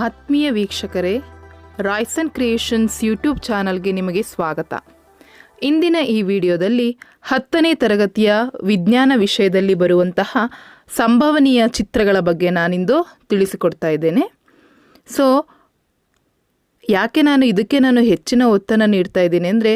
ಆತ್ಮೀಯ ವೀಕ್ಷಕರೇ Royson creations YouTube ಚಾನಲ್ಗೆ ನಿಮಗೆ ಸ್ವಾಗತ. ಇಂದಿನ ಈ ವಿಡಿಯೋದಲ್ಲಿ ಹತ್ತನೇ ತರಗತಿಯ ವಿಜ್ಞಾನ ವಿಷಯದಲ್ಲಿ ಬರುವಂತಹ ಸಂಭವನೀಯ ಚಿತ್ರಗಳ ಬಗ್ಗೆ ನಾನಿಂದು ತಿಳಿಸಿಕೊಡ್ತಾ ಇದ್ದೇನೆ. ಸೊ ಯಾಕೆ ನಾನು ಇದಕ್ಕೆ ನಾನು ಹೆಚ್ಚಿನ ಒತ್ತನ್ನು ನೀಡ್ತಾ ಇದ್ದೀನಿ ಅಂದರೆ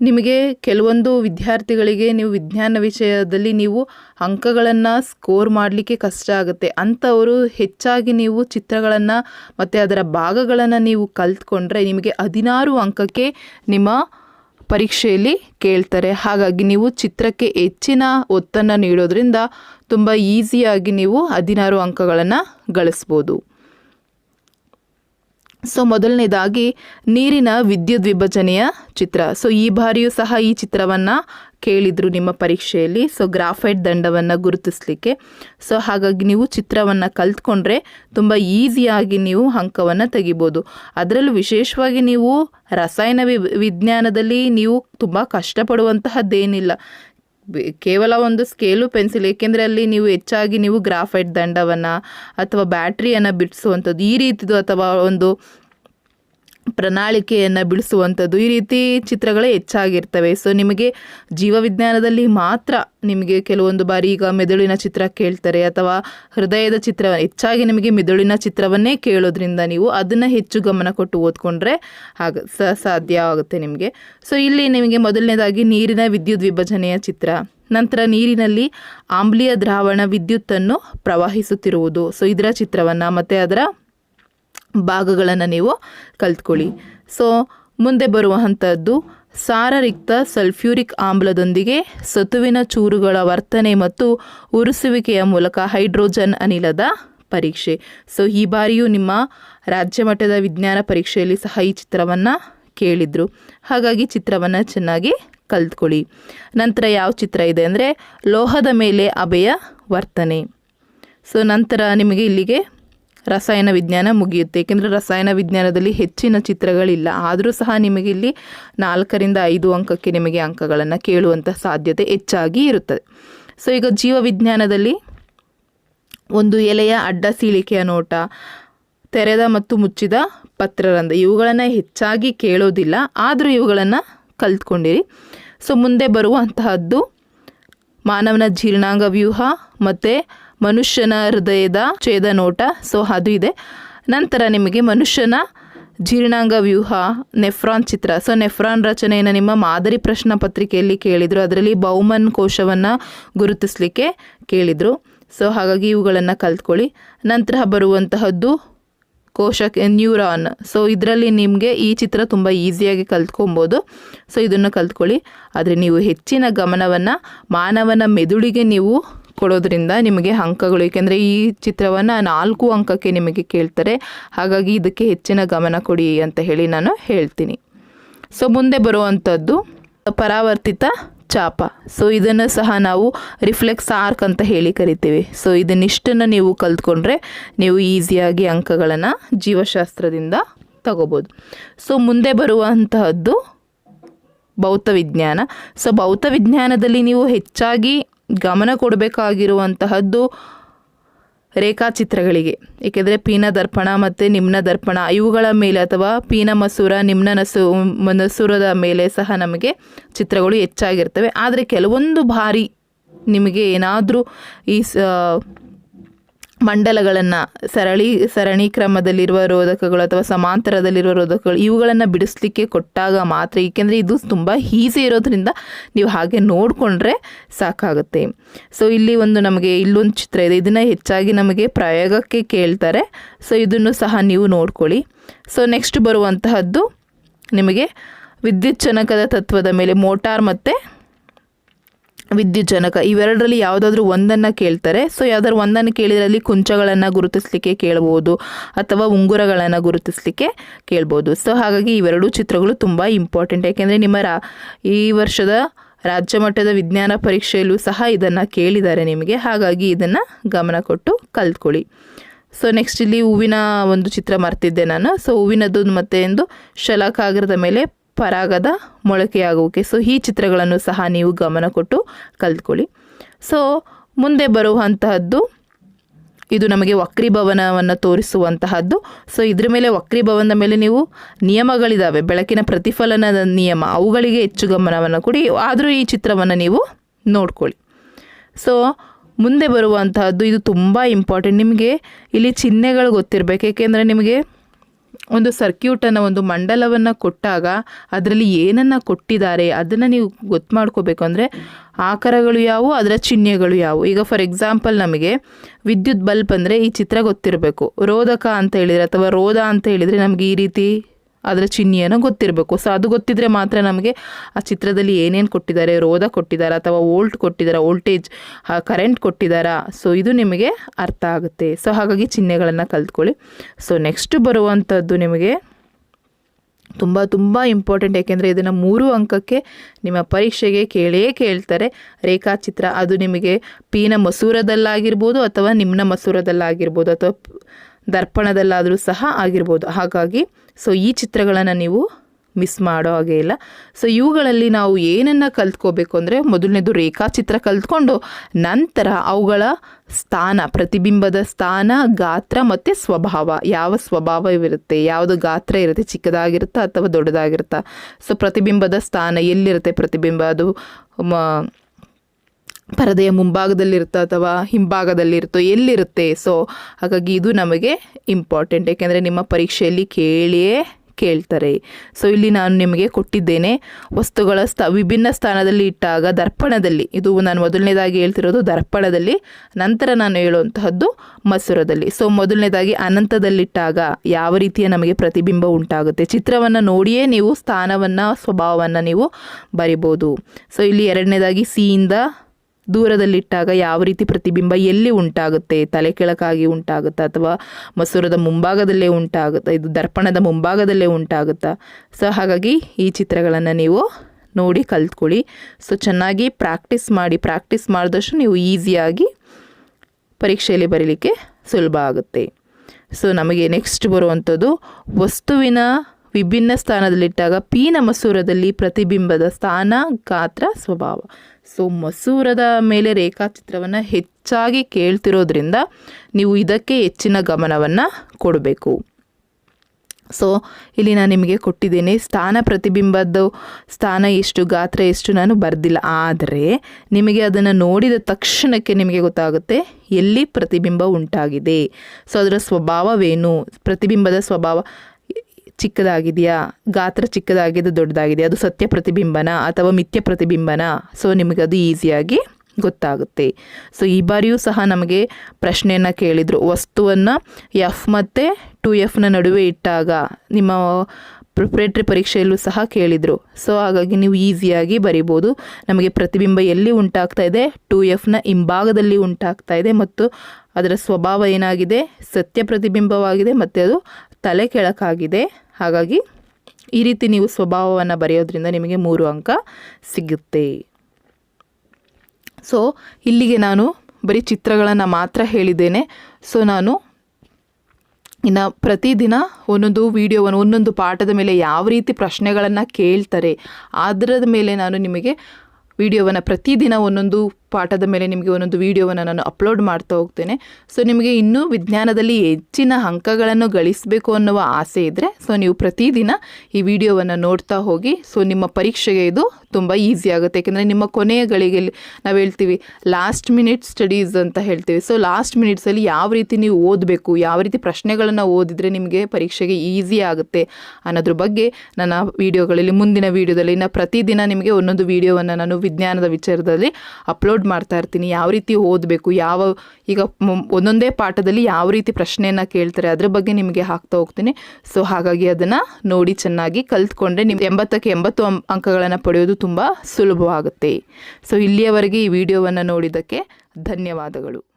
ನಿಮಗೆ ಕೆಲವೊಂದು ವಿದ್ಯಾರ್ಥಿಗಳಿಗೆ ನೀವು ವಿಜ್ಞಾನ ವಿಷಯದಲ್ಲಿ ನೀವು ಅಂಕಗಳನ್ನು ಸ್ಕೋರ್ ಮಾಡಲಿಕ್ಕೆ ಕಷ್ಟ ಆಗುತ್ತೆ. ಅಂಥವರು ಹೆಚ್ಚಾಗಿ ನೀವು ಚಿತ್ರಗಳನ್ನು ಮತ್ತು ಅದರ ಭಾಗಗಳನ್ನು ನೀವು ಕಲ್ತ್ಕೊಂಡ್ರೆ ನಿಮಗೆ ಹದಿನಾರು ಅಂಕಕ್ಕೆ ನಿಮ್ಮ ಪರೀಕ್ಷೆಯಲ್ಲಿ ಕೇಳ್ತಾರೆ. ಹಾಗಾಗಿ ನೀವು ಚಿತ್ರಕ್ಕೆ ಹೆಚ್ಚಿನ ಒತ್ತನ್ನು ನೀಡೋದ್ರಿಂದ ತುಂಬ ಈಸಿಯಾಗಿ ನೀವು ಹದಿನಾರು ಅಂಕಗಳನ್ನು ಗಳಿಸ್ಬೋದು. ಸೊ ಮೊದಲನೇದಾಗಿ ನೀರಿನ ವಿದ್ಯುತ್ ವಿಭಜನೆಯ ಚಿತ್ರ. ಸೊ ಈ ಬಾರಿಯೂ ಸಹ ಈ ಚಿತ್ರವನ್ನು ಕೇಳಿದರು ನಿಮ್ಮ ಪರೀಕ್ಷೆಯಲ್ಲಿ. ಸೊ ಗ್ರಾಫೈಟ್ ದಂಡವನ್ನು ಗುರುತಿಸಲಿಕ್ಕೆ. ಸೊ ಹಾಗಾಗಿ ನೀವು ಚಿತ್ರವನ್ನು ಕಲ್ತ್ಕೊಂಡ್ರೆ ತುಂಬ ಈಸಿಯಾಗಿ ನೀವು ಅಂಕವನ್ನು ತೆಗಿಬೋದು. ಅದರಲ್ಲೂ ವಿಶೇಷವಾಗಿ ನೀವು ರಸಾಯನ ವಿಜ್ಞಾನದಲ್ಲಿ ನೀವು ತುಂಬ ಕಷ್ಟಪಡುವಂತಹದ್ದೇನಿಲ್ಲ. ಕೇವಲ ಒಂದು ಸ್ಕೇಲು ಪೆನ್ಸಿಲ್, ಏಕೆಂದರೆ ಅಲ್ಲಿ ನೀವು ಹೆಚ್ಚಾಗಿ ನೀವು ಗ್ರಾಫೈಟ್ ದಂಡವನ್ನು ಅಥವಾ ಬ್ಯಾಟ್ರಿಯನ್ನು ಬಿಡಿಸುವಂಥದ್ದು ಈ ರೀತಿದು ಅಥವಾ ಒಂದು ಪ್ರಣಾಳಿಕೆಯನ್ನು ಬಿಡಿಸುವಂಥದ್ದು ಈ ರೀತಿ ಚಿತ್ರಗಳೇ ಹೆಚ್ಚಾಗಿರ್ತವೆ. ಸೊ ನಿಮಗೆ ಜೀವವಿಜ್ಞಾನದಲ್ಲಿ ಮಾತ್ರ ನಿಮಗೆ ಕೆಲವೊಂದು ಬಾರಿ ಈಗ ಮೆದುಳಿನ ಚಿತ್ರ ಕೇಳ್ತಾರೆ ಅಥವಾ ಹೃದಯದ ಚಿತ್ರ ಹೆಚ್ಚಾಗಿ ನಿಮಗೆ ಮೆದುಳಿನ ಚಿತ್ರವನ್ನೇ ಕೇಳೋದ್ರಿಂದ ನೀವು ಅದನ್ನು ಹೆಚ್ಚು ಗಮನ ಕೊಟ್ಟು ಓದ್ಕೊಂಡ್ರೆ ಆಗ ಸಾಧ್ಯ ಆಗುತ್ತೆ ನಿಮಗೆ. ಸೊ ಇಲ್ಲಿ ನಿಮಗೆ ಮೊದಲನೇದಾಗಿ ನೀರಿನ ವಿದ್ಯುತ್ ವಿಭಜನೆಯ ಚಿತ್ರ, ನಂತರ ನೀರಿನಲ್ಲಿ ಆಮ್ಲೀಯ ದ್ರಾವಣ ವಿದ್ಯುತ್ತನ್ನು ಪ್ರವಹಿಸುತ್ತಿರುವುದು. ಸೊ ಇದರ ಚಿತ್ರವನ್ನು ಮತ್ತು ಅದರ ಭಾಗಗಳನ್ನು ನೀವು ಕಲ್ತ್ಕೊಳ್ಳಿ. ಸೊ ಮುಂದೆ ಬರುವಂಥದ್ದು ಸಾರರಿಕ್ತ ಸಲ್ಫ್ಯೂರಿಕ್ ಆಮ್ಲದೊಂದಿಗೆ ಸತುವಿನ ಚೂರುಗಳ ವರ್ತನೆ ಮತ್ತು ಉರಿಸುವಿಕೆಯ ಮೂಲಕ ಹೈಡ್ರೋಜನ್ ಅನಿಲದ ಪರೀಕ್ಷೆ. ಸೊ ಈ ಬಾರಿಯೂ ನಿಮ್ಮ ರಾಜ್ಯ ಮಟ್ಟದ ವಿಜ್ಞಾನ ಪರೀಕ್ಷೆಯಲ್ಲಿ ಸಹ ಈ ಚಿತ್ರವನ್ನು ಕೇಳಿದರು. ಹಾಗಾಗಿ ಚಿತ್ರವನ್ನು ಚೆನ್ನಾಗಿ ಕಲ್ತ್ಕೊಳ್ಳಿ. ನಂತರ ಯಾವ ಚಿತ್ರ ಇದೆ ಅಂದರೆ, ಲೋಹದ ಮೇಲೆ ಅಬೆಯ ವರ್ತನೆ. ಸೊ ನಂತರ ನಿಮಗೆ ಇಲ್ಲಿಗೆ ರಸಾಯನ ವಿಜ್ಞಾನ ಮುಗಿಯುತ್ತೆ. ಏಕೆಂದರೆ ರಸಾಯನ ವಿಜ್ಞಾನದಲ್ಲಿ ಹೆಚ್ಚಿನ ಚಿತ್ರಗಳಿಲ್ಲ. ಆದರೂ ಸಹ ನಿಮಗೆ ಇಲ್ಲಿ ನಾಲ್ಕರಿಂದ ಐದು ಅಂಕಕ್ಕೆ ನಿಮಗೆ ಅಂಕಗಳನ್ನು ಕೇಳುವಂಥ ಸಾಧ್ಯತೆ ಹೆಚ್ಚಾಗಿ ಇರುತ್ತದೆ. ಸೊ ಈಗ ಜೀವವಿಜ್ಞಾನದಲ್ಲಿ ಒಂದು ಎಲೆಯ ಅಡ್ಡ ಸೀಳಿಕೆಯ ನೋಟ, ತೆರೆದ ಮತ್ತು ಮುಚ್ಚಿದ ಪತ್ರರಂಧ ಇವುಗಳನ್ನು ಹೆಚ್ಚಾಗಿ ಕೇಳೋದಿಲ್ಲ. ಆದರೂ ಇವುಗಳನ್ನು ಕಲ್ತ್ಕೊಂಡಿರಿ. ಸೊ ಮುಂದೆ ಬರುವಂತಹದ್ದು ಮಾನವನ ಜೀರ್ಣಾಂಗ ವ್ಯೂಹ ಮತ್ತು ಮನುಷ್ಯನ ಹೃದಯದ ಛೇದ ನೋಟ ಸೊ ಅದು ಇದೆ. ನಂತರ ನಿಮಗೆ ಮನುಷ್ಯನ ಜೀರ್ಣಾಂಗ ವ್ಯೂಹ, ನೆಫ್ರಾನ್ ಚಿತ್ರ. ಸೊ ನೆಫ್ರಾನ್ ರಚನೆಯನ್ನು ನಿಮ್ಮ ಮಾದರಿ ಪ್ರಶ್ನ ಪತ್ರಿಕೆಯಲ್ಲಿ ಕೇಳಿದರು. ಅದರಲ್ಲಿ ಬೌಮನ್ ಕೋಶವನ್ನು ಗುರುತಿಸಲಿಕ್ಕೆ ಕೇಳಿದರು. ಸೊ ಹಾಗಾಗಿ ಇವುಗಳನ್ನು ಕಲ್ತ್ಕೊಳ್ಳಿ. ನಂತರ ಬರುವಂತಹದ್ದು ಕೋಶ, ನ್ಯೂರಾನ್. ಸೊ ಇದರಲ್ಲಿ ನಿಮಗೆ ಈ ಚಿತ್ರ ತುಂಬ ಈಸಿಯಾಗಿ ಕಲ್ತ್ಕೊಬೋದು. ಸೊ ಇದನ್ನು ಕಲ್ತ್ಕೊಳ್ಳಿ. ಆದರೆ ನೀವು ಹೆಚ್ಚಿನ ಗಮನವನ್ನು, ಮಾನವನ ಮೆದುಳಿಗೆ ನೀವು ಕೊಡೋದ್ರಿಂದ ನಿಮಗೆ ಅಂಕಗಳು, ಏಕೆಂದರೆ ಈ ಚಿತ್ರವನ್ನು ನಾಲ್ಕು ಅಂಕಕ್ಕೆ ನಿಮಗೆ ಕೇಳ್ತಾರೆ. ಹಾಗಾಗಿ ಇದಕ್ಕೆ ಹೆಚ್ಚಿನ ಗಮನ ಕೊಡಿ ಅಂತ ಹೇಳಿ ನಾನು ಹೇಳ್ತೀನಿ. ಸೊ, ಮುಂದೆ ಬರುವಂಥದ್ದು ಪರಾವರ್ತಿತ ಚಾಪ. ಸೊ, ಇದನ್ನು ಸಹ ನಾವು ರಿಫ್ಲೆಕ್ಸ್ ಆರ್ಕ್ ಅಂತ ಹೇಳಿ ಕರಿತೀವಿ. ಸೊ ಇದನ್ನಿಷ್ಟನ್ನು ನೀವು ಕಲ್ತ್ಕೊಂಡ್ರೆ ನೀವು ಈಸಿಯಾಗಿ ಅಂಕಗಳನ್ನು ಜೀವಶಾಸ್ತ್ರದಿಂದ ತಗೋಬೋದು. ಸೊ, ಮುಂದೆ ಬರುವಂತಹದ್ದು ಭೌತವಿಜ್ಞಾನ. ಸೊ, ಭೌತವಿಜ್ಞಾನದಲ್ಲಿ ನೀವು ಹೆಚ್ಚಾಗಿ ಗಮನ ಕೊಡಬೇಕಾಗಿರುವಂತಹದ್ದು ರೇಖಾಚಿತ್ರಗಳಿಗೆ. ಏಕೆಂದರೆ ಪೀನ ದರ್ಪಣ ಮತ್ತು ನಿಮ್ನ ದರ್ಪಣ ಇವುಗಳ ಮೇಲೆ ಅಥವಾ ಪೀನ ಮಸೂರ, ನಿಮ್ನ ನಸು ಮಸೂರದ ಮೇಲೆ ಸಹ ನಮಗೆ ಚಿತ್ರಗಳು ಹೆಚ್ಚಾಗಿರ್ತವೆ. ಆದರೆ ಕೆಲವೊಂದು ಬಾರಿ ನಿಮಗೆ ಏನಾದರೂ ಈ ಮಂಡಲಗಳನ್ನು ಸರಳಿ ಸರಣಿ ಕ್ರಮದಲ್ಲಿರುವ ರೋಧಕಗಳು ಅಥವಾ ಸಮಾಂತರದಲ್ಲಿರುವ ರೋಧಕಗಳು ಇವುಗಳನ್ನು ಬಿಡಿಸ್ಲಿಕ್ಕೆ ಕೊಟ್ಟಾಗ ಮಾತ್ರ, ಏಕೆಂದರೆ ಇದು ತುಂಬ ಈಸಿ ಇರೋದ್ರಿಂದ ನೀವು ಹಾಗೆ ನೋಡಿಕೊಂಡ್ರೆ ಸಾಕಾಗುತ್ತೆ. ಸೊ ಇಲ್ಲಿ ಒಂದು ನಮಗೆ ಇಲ್ಲೊಂದು ಚಿತ್ರ ಇದೆ. ಇದನ್ನು ಹೆಚ್ಚಾಗಿ ನಮಗೆ ಪ್ರಯೋಗಕ್ಕೆ ಕೇಳ್ತಾರೆ. ಸೊ ಇದನ್ನು ಸಹ ನೀವು ನೋಡ್ಕೊಳ್ಳಿ. ಸೊ ನೆಕ್ಸ್ಟ್ ಬರುವಂತಹದ್ದು ನಿಮಗೆ ವಿದ್ಯುತ್ ಜನಕದ ತತ್ವದ ಮೇಲೆ ಮೋಟಾರ್ ಮತ್ತು ವಿದ್ಯುತ್ ಜನಕ ಇವೆರಡರಲ್ಲಿ ಯಾವುದಾದ್ರೂ ಒಂದನ್ನು ಕೇಳ್ತಾರೆ. ಸೊ ಯಾವ್ದಾದ್ರು ಒಂದನ್ನು ಕೇಳಿದ್ರಲ್ಲಿ ಕುಂಚಗಳನ್ನು ಗುರುತಿಸಲಿಕ್ಕೆ ಕೇಳ್ಬೋದು ಅಥವಾ ಉಂಗುರಗಳನ್ನು ಗುರುತಿಸಲಿಕ್ಕೆ ಕೇಳ್ಬೋದು. ಸೊ ಹಾಗಾಗಿ ಇವೆರಡೂ ಚಿತ್ರಗಳು ತುಂಬ ಇಂಪಾರ್ಟೆಂಟ್ ಯಾಕೆಂದರೆ ನಿಮ್ಮ ರಾ, ಈ ವರ್ಷದ ರಾಜ್ಯ ಮಟ್ಟದ ವಿಜ್ಞಾನ ಪರೀಕ್ಷೆಯಲ್ಲೂ ಸಹ ಇದನ್ನು ಕೇಳಿದ್ದಾರೆ ನಿಮಗೆ. ಹಾಗಾಗಿ ಇದನ್ನು ಗಮನ ಕೊಟ್ಟು ಕಲ್ತ್ಕೊಳ್ಳಿ. ಸೊ ನೆಕ್ಸ್ಟ್ ಇಲ್ಲಿ ಹೂವಿನ ಒಂದು ಚಿತ್ರ ಮರ್ತಿದ್ದೆ ನಾನು. ಸೊ ಹೂವಿನದ್ದು ಮತ್ತೆ ಒಂದು ಶಲಾಕಾಗ್ರದ ಮೇಲೆ ಪರಾಗದ ಮೊಳಕೆಯಾಗುವಿಕೆ. ಸೊ ಈ ಚಿತ್ರಗಳನ್ನು ಸಹ ನೀವು ಗಮನ ಕೊಟ್ಟು ಕಲ್ತ್ಕೊಳ್ಳಿ. ಸೊ ಮುಂದೆ ಬರುವಂತಹದ್ದು ಇದು ನಮಗೆ ವಕ್ರೀಭವನವನ್ನು ತೋರಿಸುವಂತಹದ್ದು. ಸೊ ಇದ್ರ ಮೇಲೆ ವಕ್ರೀಭವನದ ಮೇಲೆ ನೀವು ನಿಯಮಗಳಿದ್ದಾವೆ ಬೆಳಕಿನ ಪ್ರತಿಫಲನದ ನಿಯಮ, ಅವುಗಳಿಗೆ ಹೆಚ್ಚು ಗಮನವನ್ನು ಕೊಡಿ. ಆದರೂ ಈ ಚಿತ್ರವನ್ನು ನೀವು ನೋಡ್ಕೊಳ್ಳಿ. ಸೊ ಮುಂದೆ ಬರುವಂತಹದ್ದು ಇದು ತುಂಬ ಇಂಪಾರ್ಟೆಂಟ್ ನಿಮಗೆ ಇಲ್ಲಿ ಚಿಹ್ನೆಗಳು ಗೊತ್ತಿರಬೇಕು. ಏಕೆಂದರೆ ನಿಮಗೆ ಒಂದು ಸರ್ಕ್ಯೂಟನ್ನು ಒಂದು ಮಂಡಲವನ್ನು ಕೊಟ್ಟಾಗ ಅದರಲ್ಲಿ ಏನನ್ನು ಕೊಟ್ಟಿದ್ದಾರೆ, ಅದನ್ನು ನೀವು ಗೊತ್ತು ಮಾಡ್ಕೋಬೇಕು ಅಂದರೆ ಆಕಾರಗಳು ಯಾವುವು, ಅದರ ಚಿಹ್ನೆಗಳು ಯಾವುವು. ಈಗ ಫಾರ್ ಎಕ್ಸಾಂಪಲ್ ನಮಗೆ ವಿದ್ಯುತ್ ಬಲ್ಬ್ ಅಂದರೆ ಈ ಚಿತ್ರ ಗೊತ್ತಿರಬೇಕು. ರೋಧಕ ಅಂತ ಹೇಳಿದರೆ ಅಥವಾ ರೋಧ ಅಂತ ಹೇಳಿದರೆ ನಮಗೆ ಈ ರೀತಿ ಅದರ ಚಿಹ್ನೆಯನ್ನು ಗೊತ್ತಿರಬೇಕು. ಸೊ ಅದು ಗೊತ್ತಿದ್ರೆ ಮಾತ್ರ ನಮಗೆ ಆ ಚಿತ್ರದಲ್ಲಿ ಏನೇನು ಕೊಟ್ಟಿದ್ದಾರೆ, ರೋಧ ಕೊಟ್ಟಿದ್ದಾರೆ ಅಥವಾ ವೋಲ್ಟ್ ಕೊಟ್ಟಿದ್ದಾರೆ, ವೋಲ್ಟೇಜ್ ಕರೆಂಟ್ ಕೊಟ್ಟಿದ್ದಾರಾ ಸೊ ಇದು ನಿಮಗೆ ಅರ್ಥ ಆಗುತ್ತೆ. ಸೊ ಹಾಗಾಗಿ ಚಿಹ್ನೆಗಳನ್ನು ಕಲ್ತ್ಕೊಳ್ಳಿ. ಸೊ ನೆಕ್ಸ್ಟ್ ಬರುವಂಥದ್ದು ನಿಮಗೆ ತುಂಬ ತುಂಬ ಇಂಪಾರ್ಟೆಂಟ್ ಯಾಕೆಂದರೆ ಇದನ್ನು ಮೂರು ಅಂಕಕ್ಕೆ ನಿಮ್ಮ ಪರೀಕ್ಷೆಗೆ ಕೇಳೇ ಕೇಳ್ತಾರೆ. ರೇಖಾಚಿತ್ರ, ಅದು ನಿಮಗೆ ಪೀನ ಮಸೂರದಲ್ಲಾಗಿರ್ಬೋದು ಅಥವಾ ನಿಮ್ಮ ಮಸೂರದಲ್ಲಾಗಿರ್ಬೋದು ಅಥವಾ ದರ್ಪಣದಲ್ಲಾದರೂ ಸಹ ಆಗಿರ್ಬೋದು. ಹಾಗಾಗಿ ಸೊ ಈ ಚಿತ್ರಗಳನ್ನು ನೀವು ಮಿಸ್ ಮಾಡೋ ಹಾಗೆ ಇಲ್ಲ. ಸೊ ಇವುಗಳಲ್ಲಿ ನಾವು ಏನನ್ನು ಕಲ್ತ್ಕೋಬೇಕು ಅಂದರೆ ಮೊದಲನೇದು ರೇಖಾಚಿತ್ರ ಕಲ್ತ್ಕೊಂಡು ನಂತರ ಅವುಗಳ ಸ್ಥಾನ, ಪ್ರತಿಬಿಂಬದ ಸ್ಥಾನ, ಗಾತ್ರ ಮತ್ತು ಸ್ವಭಾವ. ಯಾವ ಸ್ವಭಾವ ಇರುತ್ತೆ ಯಾವುದು ಗಾತ್ರ ಇರುತ್ತೆ? ಚಿಕ್ಕದಾಗಿರುತ್ತಾ ಅಥವಾ ದೊಡ್ಡದಾಗಿರುತ್ತಾ? ಸೊ ಪ್ರತಿಬಿಂಬದ ಸ್ಥಾನ ಎಲ್ಲಿರುತ್ತೆ ಪ್ರತಿಬಿಂಬ? ಅದು ಪರದೆಯ ಮುಂಭಾಗದಲ್ಲಿರುತ್ತೋ ಅಥವಾ ಹಿಂಭಾಗದಲ್ಲಿರುತ್ತೋ ಎಲ್ಲಿರುತ್ತೆ? ಸೊ ಹಾಗಾಗಿ ಇದು ನಮಗೆ ಇಂಪಾರ್ಟೆಂಟ್ ಏಕೆಂದರೆ ನಿಮ್ಮ ಪರೀಕ್ಷೆಯಲ್ಲಿ ಕೇಳಿಯೇ ಕೇಳ್ತಾರೆ. ಸೊ ಇಲ್ಲಿ ನಾನು ನಿಮಗೆ ಕೊಟ್ಟಿದ್ದೇನೆ ವಸ್ತುಗಳ ಸ್ಥ, ವಿಭಿನ್ನ ಸ್ಥಾನದಲ್ಲಿ ಇಟ್ಟಾಗ ದರ್ಪಣದಲ್ಲಿ. ಇದು ನಾನು ಮೊದಲನೇದಾಗಿ ಹೇಳ್ತಿರೋದು ದರ್ಪಣದಲ್ಲಿ, ನಂತರ ನಾನು ಹೇಳುವಂತಹದ್ದು ಮಸೂರದಲ್ಲಿ. ಸೊ ಮೊದಲನೇದಾಗಿ ಅನಂತದಲ್ಲಿಟ್ಟಾಗ ಯಾವ ರೀತಿಯ ನಮಗೆ ಪ್ರತಿಬಿಂಬ ಉಂಟಾಗುತ್ತೆ? ಚಿತ್ರವನ್ನು ನೋಡಿಯೇ ನೀವು ಸ್ಥಾನವನ್ನು, ಸ್ವಭಾವವನ್ನು ನೀವು ಬರಿಬೋದು. ಸೊ ಇಲ್ಲಿ ಎರಡನೇದಾಗಿ ಸಿಯಿಂದ ದೂರದಲ್ಲಿಟ್ಟಾಗ ಯಾವ ರೀತಿ ಪ್ರತಿಬಿಂಬ ಎಲ್ಲಿ ಉಂಟಾಗುತ್ತೆ? ತಲೆ ಕೆಳಕಾಗಿ ಉಂಟಾಗುತ್ತಾ ಅಥವಾ ಮಸೂರದ ಮುಂಭಾಗದಲ್ಲೇ ಉಂಟಾಗುತ್ತಾ? ಇದು ದರ್ಪಣದ ಮುಂಭಾಗದಲ್ಲೇ ಉಂಟಾಗುತ್ತಾ? ಸೊ ಹಾಗಾಗಿ ಈ ಚಿತ್ರಗಳನ್ನು ನೀವು ನೋಡಿ ಕಲ್ತ್ಕೊಳ್ಳಿ. ಸೊ ಚೆನ್ನಾಗಿ ಪ್ರಾಕ್ಟೀಸ್ ಮಾಡಿ, ಪ್ರಾಕ್ಟೀಸ್ ಮಾಡಿದಷ್ಟು ನೀವು ಈಸಿಯಾಗಿ ಪರೀಕ್ಷೆಯಲ್ಲಿ ಬರೀಲಿಕ್ಕೆ ಸುಲಭ ಆಗುತ್ತೆ. ಸೊ ನಮಗೆ ನೆಕ್ಸ್ಟ್ ಬರುವಂಥದ್ದು ವಸ್ತುವಿನ ವಿಭಿನ್ನ ಸ್ಥಾನದಲ್ಲಿಟ್ಟಾಗ ಪೀನ ಮಸೂರದಲ್ಲಿ ಪ್ರತಿಬಿಂಬದ ಸ್ಥಾನ ಗಾತ್ರ ಸ್ವಭಾವ. ಸೊ, ಮಸೂರದ ಮೇಲೆ ರೇಖಾಚಿತ್ರವನ್ನು ಹೆಚ್ಚಾಗಿ ಕೇಳ್ತಿರೋದ್ರಿಂದ ನೀವು ಇದಕ್ಕೆ ಹೆಚ್ಚಿನ ಗಮನವನ್ನು ಕೊಡಬೇಕು. ಸೊ, ಇಲ್ಲಿ ನಾನು ನಿಮಗೆ ಕೊಟ್ಟಿದ್ದೇನೆ ಸ್ಥಾನ ಪ್ರತಿಬಿಂಬದ್ದು ಸ್ಥಾನ ಎಷ್ಟು, ಗಾತ್ರ ಎಷ್ಟು ನಾನು ಬರೆದಿಲ್ಲ. ಆದರೆ ನಿಮಗೆ ಅದನ್ನು ನೋಡಿದ ತಕ್ಷಣಕ್ಕೆ ನಿಮಗೆ ಗೊತ್ತಾಗುತ್ತೆ ಎಲ್ಲಿ ಪ್ರತಿಬಿಂಬ ಉಂಟಾಗಿದೆ. ಸೊ, ಅದರ ಸ್ವಭಾವವೇನು? ಪ್ರತಿಬಿಂಬದ ಸ್ವಭಾವ ಚಿಕ್ಕದಾಗಿದೆಯಾ? ಗಾತ್ರ ಚಿಕ್ಕದಾಗಿದೆ ದೊಡ್ಡದಾಗಿದೆ. ಅದು ಸತ್ಯ ಪ್ರತಿಬಿಂಬನ ಅಥವಾ ಮಿಥ್ಯ ಪ್ರತಿಬಿಂಬನ? ಸೊ ನಿಮಗೆ ಅದು ಈಸಿಯಾಗಿ ಗೊತ್ತಾಗುತ್ತೆ. ಸೊ ಈ ಬಾರಿಯೂ ಸಹ ನಮಗೆ ಪ್ರಶ್ನೆಯನ್ನು ಕೇಳಿದರು. ವಸ್ತುವನ್ನು ಎಫ್ ಮತ್ತು ಟು ಎಫ್ನ ನಡುವೆ ಇಟ್ಟಾಗ ನಿಮ್ಮ ಪ್ರಿಪ್ರೇಟ್ರಿ ಪರೀಕ್ಷೆಯಲ್ಲೂ ಸಹ ಕೇಳಿದರು. ಸೊ ಹಾಗಾಗಿ ನೀವು ಈಸಿಯಾಗಿ ಬರಿಬೋದು. ನಮಗೆ ಪ್ರತಿಬಿಂಬ ಎಲ್ಲಿ ಉಂಟಾಗ್ತಾ ಇದೆ? ಟು ಎಫ್ನ ಹಿಂಭಾಗದಲ್ಲಿ ಉಂಟಾಗ್ತಾ ಇದೆ ಮತ್ತು ಅದರ ಸ್ವಭಾವ ಏನಾಗಿದೆ? ಸತ್ಯ ಪ್ರತಿಬಿಂಬವಾಗಿದೆ ಮತ್ತು ಅದು ತಲೆ ಕೆಳಕಾಗಿದೆ. ಹಾಗಾಗಿ ಈ ರೀತಿ ನೀವು ಸ್ವಭಾವವನ್ನು ಬರೆಯೋದ್ರಿಂದ ನಿಮಗೆ ಮೂರು ಅಂಕ ಸಿಗುತ್ತೆ. ಸೊ ಇಲ್ಲಿಗೆ ನಾನು ಬರೀ ಚಿತ್ರಗಳನ್ನು ಮಾತ್ರ ಹೇಳಿದ್ದೇನೆ. ಸೊ ನಾನು ಇನ್ನು ಪ್ರತಿದಿನ ಒಂದೊಂದು ವಿಡಿಯೋವನ್ನು, ಒಂದೊಂದು ಪಾಠದ ಮೇಲೆ ಯಾವ ರೀತಿ ಪ್ರಶ್ನೆಗಳನ್ನು ಕೇಳ್ತಾರೆ, ಅದರದ ಮೇಲೆ ನಾನು ನಿಮಗೆ ವಿಡಿಯೋವನ್ನು ಪ್ರತಿದಿನ ಒಂದೊಂದು ಪಾಠದ ಮೇಲೆ ನಿಮಗೆ ಒಂದೊಂದು ವಿಡಿಯೋವನ್ನು ನಾನು ಅಪ್ಲೋಡ್ ಮಾಡ್ತಾ ಹೋಗ್ತೇನೆ. ಸೊ ನಿಮಗೆ ಇನ್ನೂ ವಿಜ್ಞಾನದಲ್ಲಿ ಹೆಚ್ಚಿನ ಅಂಕಗಳನ್ನು ಗಳಿಸಬೇಕು ಅನ್ನುವ ಆಸೆ ಇದ್ದರೆ ಸೊ ನೀವು ಪ್ರತಿದಿನ ಈ ವಿಡಿಯೋವನ್ನು ನೋಡ್ತಾ ಹೋಗಿ ಸೊ ನಿಮ್ಮ ಪರೀಕ್ಷೆಗೆ ಇದು ತುಂಬ ಈಸಿ ಆಗುತ್ತೆ. ಯಾಕೆಂದರೆ ನಿಮ್ಮ ಕೊನೆಯ ಗಳಿಗೆಯಲ್ಲಿ ನಾವು ಹೇಳ್ತೀವಿ ಲಾಸ್ಟ್ ಮಿನಿಟ್ ಸ್ಟಡೀಸ್ ಅಂತ ಹೇಳ್ತೀವಿ. ಸೊ ಲಾಸ್ಟ್ ಮಿನಿಟ್ಸಲ್ಲಿ ಯಾವ ರೀತಿ ನೀವು ಓದಬೇಕು, ಯಾವ ರೀತಿ ಪ್ರಶ್ನೆಗಳನ್ನು ಓದಿದರೆ ನಿಮಗೆ ಪರೀಕ್ಷೆಗೆ ಈಸಿ ಆಗುತ್ತೆ ಅನ್ನೋದ್ರ ಬಗ್ಗೆ ನನ್ನ ವಿಡಿಯೋಗಳಲ್ಲಿ, ಮುಂದಿನ ವಿಡಿಯೋದಲ್ಲಿ ನಾನು ಪ್ರತಿದಿನ ನಿಮಗೆ ಒಂದೊಂದು ವಿಡಿಯೋವನ್ನು ನಾನು ವಿಜ್ಞಾನದ ವಿಚಾರದಲ್ಲಿ ಅಪ್ಲೋಡ್ ಮಾಡ್ತಾ ಇರ್ತೀನಿ, ಯಾವ ರೀತಿ ಓದಬೇಕು, ಯಾವ, ಈಗ ಒಂದೊಂದೇ ಪಾಠದಲ್ಲಿ ಯಾವ ರೀತಿ ಪ್ರಶ್ನೆಯನ್ನು ಕೇಳ್ತಾರೆ, ಅದ್ರ ಬಗ್ಗೆ ನಿಮಗೆ ಹಾಕ್ತಾ ಹೋಗ್ತೀನಿ. ಸೊ, ಹಾಗಾಗಿ ಅದನ್ನು ನೋಡಿ ಚೆನ್ನಾಗಿ ಕಲ್ತ್ಕೊಂಡ್ರೆ ನಿಮ್ಗೆ ಎಂಬತ್ತಕ್ಕೆ ಎಂಬತ್ತು ಅಂಕಗಳನ್ನು ಪಡೆಯೋದು ತುಂಬ ಸುಲಭವಾಗುತ್ತೆ. ಸೊ, ಇಲ್ಲಿಯವರೆಗೆ ಈ ವಿಡಿಯೋವನ್ನು ನೋಡಿದ್ದಕ್ಕೆ ಧನ್ಯವಾದಗಳು.